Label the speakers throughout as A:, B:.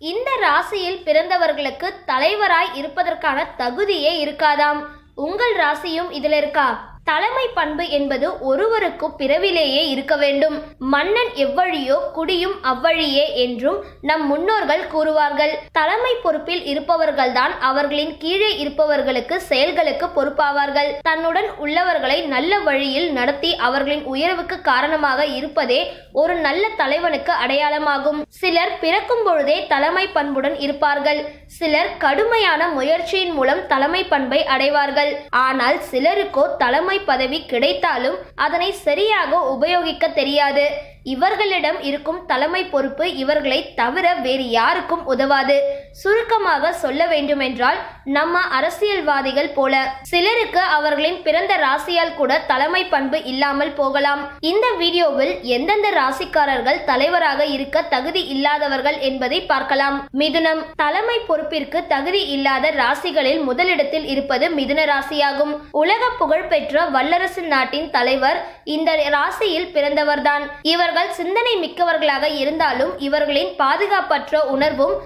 A: இந்த ராசியில் பிறந்தவர்களுக்கு தலைவராய் இருப்பதற்கான தகுதியே இருக்காதாம். உங்கள் ராசியும் இதில் இருக்கா? தலைமை பண்பு என்பது ஒருவருக்கும் பிறவிலேயே இருக்க வேண்டும். மன்னன் எவ்வழியோ குடியும் அவ்வழியே என்றும் நம் முன்னோர்கள் கூறுவார்கள். தலைமை பொறுப்பில் இருப்பவர்கள்தான் அவர்களின் கீழே இருப்பவர்களுக்கு செயல்களுக்கு பொறுப்பாவார்கள். தன்னுடன் உள்ளவர்களை நல்ல வழியில் நடத்தி அவர்களின் உயர்வுக்கு காரணமாக இருப்பதே ஒரு நல்ல தலைவனுக்கு அடையாளமாகும். சிலர் பிறக்கும் பொழுதே தலைமை பண்புடன் இருப்பார்கள். சிலர் கடுமையான முயற்சியின் மூலம் தலைமை பண்பை அடைவார்கள். ஆனால் சிலருக்கோ தலைமை பதவி கிடைத்தாலும் அதனை சரியாக உபயோகிக்க தெரியாது. இவர்களிடம் இருக்கும் தலைமை பொறுப்பு இவர்களை தவிர வேறு யாருக்கும் உதவாது. சுருக்கமாக சொல்ல வேண்டுமென்றால் நம்ம அரசியல்வாதிகள் போல சிலருக்கு அவர்களின் பிறந்த ராசியால் கூட தலைமை பண்பு இல்லாமல் போகலாம். இந்த வீடியோவில் எந்தெந்த ராசிக்காரர்கள் தலைவராக இருக்க தகுதி இல்லாதவர்கள் என்பதை பார்க்கலாம். மிதுனம் தலைமை பொறுப்பிற்கு தகுதி இல்லாத ராசிகளில் முதலிடத்தில் இருப்பது மிதுன ராசியாகும். உலக புகழ்பெற்ற வல்லரசு நாட்டின் தலைவர் இந்த ராசியில் பிறந்தவர்தான். இவர்கள் சிந்தனை மிக்கவர்களாக இருந்தாலும் இவர்களின் பாதுகாப்பற்ற உணர்வும்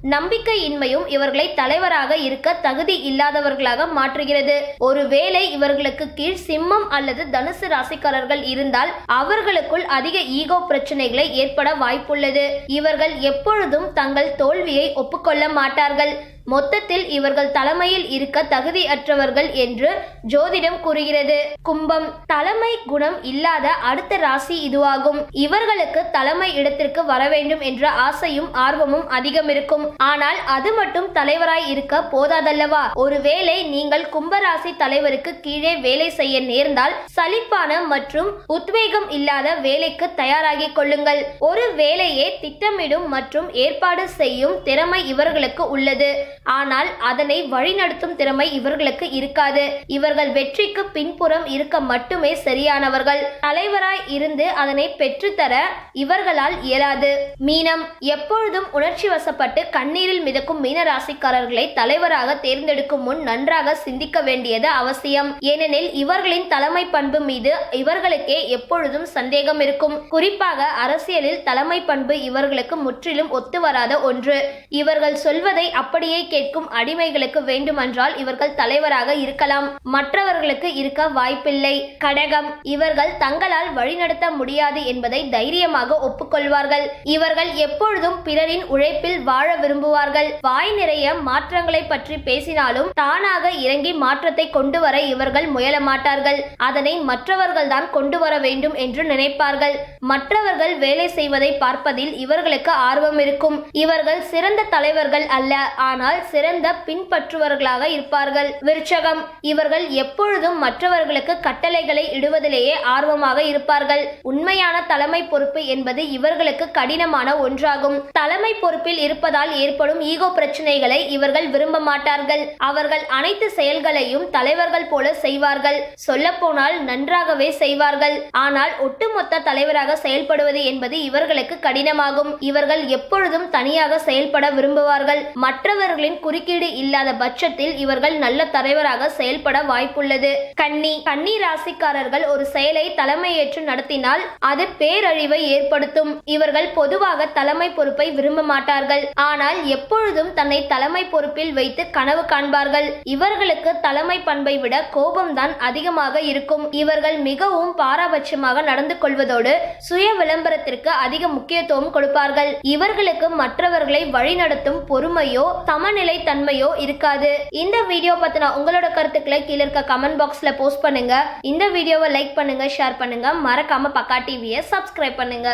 A: நம்பிக்கையின்மையும் இவர்களை தலைவராக இருக்க தகுதி இல்லாதவர்களாக மாற்றுகிறது. ஒருவேளை இவர்களுக்கு கீழ் சிம்மம் அல்லது தனுசு ராசிக்காரர்கள் இருந்தால் அவர்களுக்குள் அதிக ஈகோ பிரச்சனைகளை ஏற்பட வாய்ப்புள்ளது. இவர்கள் எப்பொழுதும் தங்கள் தோல்வியை ஒப்புக்கொள்ள மாட்டார்கள். மொத்தத்தில் இவர்கள் தலைமையில் இருக்க தகுதியற்றவர்கள் என்று ஜோதிடம் கூறுகிறது. கும்பம் தலைமை குணம் இல்லாத அடுத்த ராசி இதுவாகும். இவர்களுக்கு தலைமை இடத்திற்கு வர வேண்டும் என்ற ஆசையும் ஆர்வமும் அதிகம் இருக்கும். ஆனால் அது மட்டும் தலைவராய் இருக்க போதாதல்லவா? ஒருவேளை நீங்கள் கும்பராசி தலைவருக்கு கீழே வேலை செய்ய நேர்ந்தால் சலிப்பான மற்றும் உத்வேகம் இல்லாத வேலைக்கு தயாராகிக் கொள்ளுங்கள். ஒரு வேலையை திட்டமிடும் மற்றும் ஏற்பாடு செய்யும் திறமை இவர்களுக்கு உள்ளது. ஆனால் அதனை வழிநடத்தும் திறமை இவர்களுக்கு இருக்காது. இவர்கள் வெற்றிக்கு பின்புறம் இருக்க மட்டுமே சரியானவர்கள். தலைவராய் இருந்து அதனை பெற்றுத்தர இவர்களால் இயலாது. மீனம் எப்பொழுதும் உணர்ச்சி வசப்பட்டு கண்ணீரில் மிதக்கும் மீன ராசிக்காரர்களை தலைவராக தேர்ந்தெடுக்கும் முன் நன்றாக சிந்திக்க வேண்டியது அவசியம். ஏனெனில் இவர்களின் தலைமை பண்பு மீது இவர்களுக்கே எப்பொழுதும் சந்தேகம் இருக்கும். குறிப்பாக அரசியலில் தலைமை பண்பு இவர்களுக்கு முற்றிலும் ஒத்து வராத ஒன்று. இவர்கள் சொல்வதை அப்படியே கேட்கும் அடிமைகளுக்கு வேண்டுமென்றால் இவர்கள் தலைவராக இருக்கலாம். மற்றவர்களுக்கு இருக்க வாய்ப்பில்லை. கடகம் இவர்கள் தங்களால் வழிநடத்த முடியாது என்பதை தைரியமாக ஒப்புக்கொள்வார்கள். இவர்கள் எப்பொழுதும் பிறரின் உழைப்பில் வாழ விரும்புவார்கள். வாய் நிறைய மாற்றங்களை பற்றி பேசினாலும் தானாக இறங்கி மாற்றத்தை கொண்டு வர இவர்கள் முயல மாட்டார்கள் அதனை மற்றவர்கள் தான் கொண்டு வர வேண்டும் என்று நினைப்பார்கள். மற்றவர்கள் வேலை செய்வதை பார்ப்பதில் இவர்களுக்கு ஆர்வம் இருக்கும். இவர்கள் சிறந்த தலைவர்கள் அல்ல. ஆனால் சிறந்த பின்பற்றுவர்களாக இருப்பார்கள். விருச்சகம். இவர்கள் எப்பொழுதும் மற்றவர்களுக்கு கட்டளைகளை இடுவதிலேயே ஆர்வமாக இருப்பார்கள். உண்மையான தலைமை பொறுப்பு என்பது இவர்களுக்கு கடினமான ஒன்றாகும். தலைமை பொறுப்பில் இருப்பதால் ஏற்படும் ஈகோ பிரச்சனைகளை இவர்கள் விரும்ப மாட்டார்கள். அவர்கள் அனைத்து செயல்களையும் தலைவர்கள் போல செய்வார்கள். சொல்லப்போனால் நன்றாகவே செய்வார்கள். ஆனால் ஒட்டுமொத்த தலைவராக செயல்படுவது என்பது இவர்களுக்கு கடினமாகும். இவர்கள் எப்பொழுதும் தனியாக செயல்பட விரும்புவார்கள். மற்றவர்கள் மற்றவர்களின் குறுக்கீடு இல்லாத பட்சத்தில் இவர்கள் நல்ல தலைவராக செயல்பட வாய்ப்புள்ளது. கன்னி கன்னி ராசிக்காரர்கள் ஒரு செயலை தலைமையேற்று நடத்தினால் அது பேரழிவை ஏற்படுத்தும். இவர்கள் பொதுவாக தலைமை பொறுப்பை விரும்ப மாட்டார்கள். ஆனால் எப்பொழுதும் தன்னை தலைமை பொறுப்பில் வைத்து கனவு காண்பார்கள். இவர்களுக்கு தலைமை பண்பை விட கோபம்தான் அதிகமாக இருக்கும். இவர்கள் மிகவும் பாரபட்சமாக நடந்து கொள்வதோடு சுய விளம்பரத்திற்கு அதிக முக்கியத்துவம் கொடுப்பார்கள். இவர்களுக்கு மற்றவர்களை வழிநடத்தும் பொறுமையோ சமநிலை தன்மையோ இருக்காது. இந்த வீடியோ பத்தின உங்களோட கருத்துக்களை கீழே இருக்க கமெண்ட் பாக்ஸ்ல போஸ்ட் பண்ணுங்க. இந்த வீடியோவை லைக் பண்ணுங்க ஷேர் பண்ணுங்க. மறக்காம பக்கா டிவியை சப்ஸ்கிரைப் பண்ணுங்க.